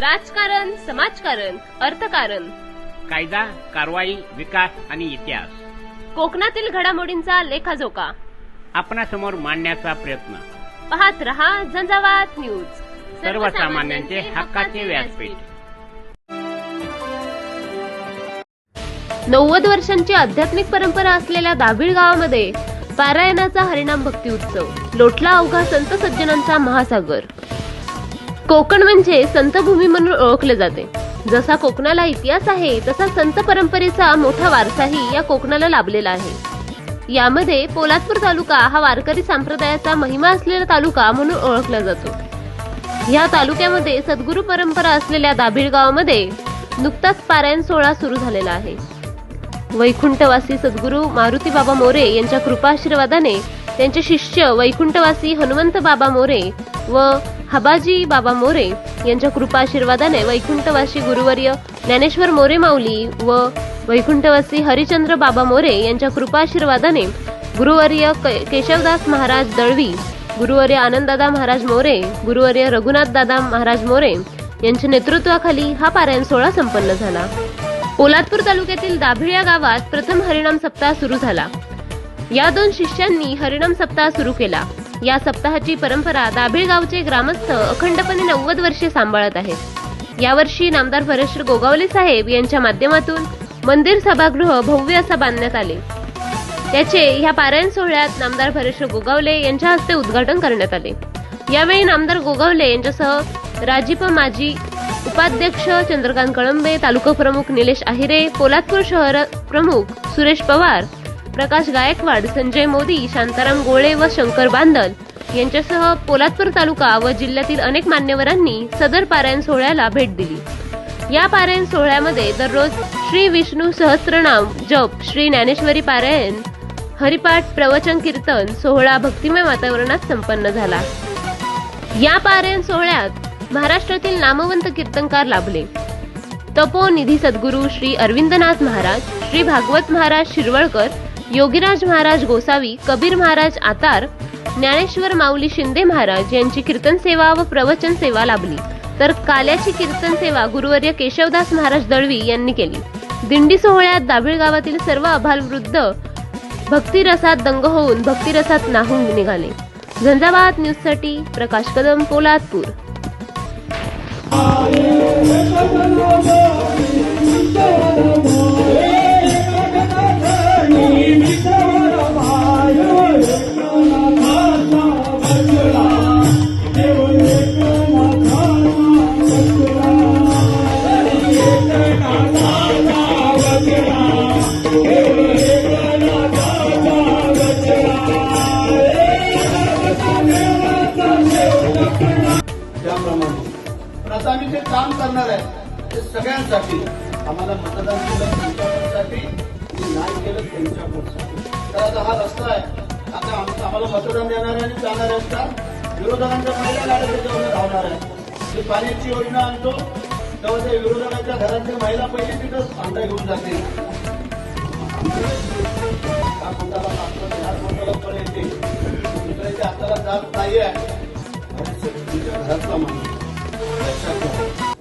राजकारण समाजकारण अर्थकारण. कायदा कारवाई विकास आणि इतिहास. कोकणातील घडामोडींचा लेखाजोखा. आपणासमोर मांडण्याचा प्रयत्न. पाहत रहा झंझावात न्यूज. सर्वसामान्यांचे हक्काचे व्यासपीठ. नव्वद वर्षांची आध्यात्मिक परंपरा असलेल्या दाभिळ गावामध्ये पारायणाचा हरिनाम भक्ती उत्सव. लोटला अवघा संत सज्जनांचा महासागर. कोकण म्हणजे संतभूमी म्हणून ओळखले जाते. जसा कोकणाला इतिहास आहे तसा संत परंपरेचा मोठा वारसाही या कोकणाला लाभलेला आहे. यामध्ये पोलादपूर तालुका हा वारकरी संप्रदायाचा महिमा असलेला तालुका म्हणून ओळखला जातो. या तालुक्यामध्ये सद्गुरू परंपरा असलेल्या दाभिळ गावामध्ये नुकताच पारायण सोहळा सुरू झालेला आहे. वैकुंठवासी सद्गुरू मारुती बाबा मोरे यांच्या कृपाशीर्वादाने त्यांचे शिष्य वैकुंठवासी हनुमंत बाबा मोरे व हबाजी बाबा मोरे यांच्या कृपाशीर्वादाने वैकुंठवासी गुरुवर्य ज्ञानेश्वर मोरे माऊली व वैकुंठवासी हरिचंद्र बाबा मोरे यांच्या कृपाशीर्वादाने गुरुवर्य केशवदास महाराज दळवी गुरुवर्य आनंददादा महाराज मोरे गुरुवर्य रघुनाथदादा महाराज मोरे यांच्या नेतृत्वाखाली हा पारायण सोहळा संपन्न झाला. पोलादपूर तालुक्यातील दाभिळ या गावात प्रथम हरिणाम सप्ताह सुरू झाला. या दोन शिष्यांनी हरिणाम सप्ताह सुरू केला. या सप्ताहाची परंपरा दाभिळगावचे ग्रामस्थ अखंडपणे नव्वद वर्षे सांभाळत आहेत. यावर्षी नामदार परेश्वर गोगावले साहेब यांच्या माध्यमातून मंदिर सभागृह भव्य असा बांधण्यात आले. त्याचे ह्या पारायण सोहळ्यात नामदार परेश्वर गोगावले यांच्या हस्ते उद्घाटन करण्यात आले. यावेळी नामदार गोगावले यांच्यासह राजीप माजी उपाध्यक्ष चंद्रकांत कळंबे तालुका प्रमुख निलेश आहिरे पोलादपूर शहर प्रमुख सुरेश पवार प्रकाश गायकवाड संजय मोदी शांताराम गोळे व शंकर बांदल यांच्यासह पोलादपूर तालुका व जिल्ह्यातील अनेक मान्यवरांनी सदर पारायण सोहळ्याला भेट दिली. या पारायण सोहळ्यामध्ये दररोज श्री विष्णू सहस्त्रनाम जप श्री ज्ञानेश्वरी पारायण हरिपाठ प्रवचन कीर्तन सोहळा भक्तिमय वातावरणात संपन्न झाला. या पारायण सोहळ्यात महाराष्ट्रातील नामवंत कीर्तनकार लाभले. तपो निधी सद्गुरू श्री अरविंदनाथ महाराज श्री भागवत महाराज शिरवळकर योगीराज महाराज गोसावी कबीर महाराज आतार ज्ञानेश्वर माऊली शिंदे महाराज यांची कीर्तन सेवा व प्रवचन सेवा लाभली. तर काल्याची कीर्तन सेवा गुरुवर्य केशवदास महाराज दळवी यांनी केली. दिंडी सोहळ्यात दाभिळ गावातील सर्व अभालवृद्ध भक्तिरसात दंग होऊन भक्तिरसात नाहून निघाले. झंझावात न्यूजसाठी प्रकाश कदम पोलादपूर. त्याप्रमाणे आम्ही जे काम करणार आहे ते सगळ्यांसाठी आम्हाला मतदान केलं त्यांच्यासाठी नाही केलं त्यांच्या पोटसाठी तर आता हा रस्ता आहे. आता आम- आम्हाला मतदान देणारे आणि जाणारे असतात विरोधकांच्या पहिल्या गाड्या त्याच्यावर धावणार आहे. जी पाण्याची योजना आणतो. तेव्हा त्या विरोधकांच्या घरातल्या महिला पहिले तिथं अंडा घेऊन जाते हा कोणाला मात्र येते दुसऱ्याच्या हाताला जात नाही आहे घरातला माणूस.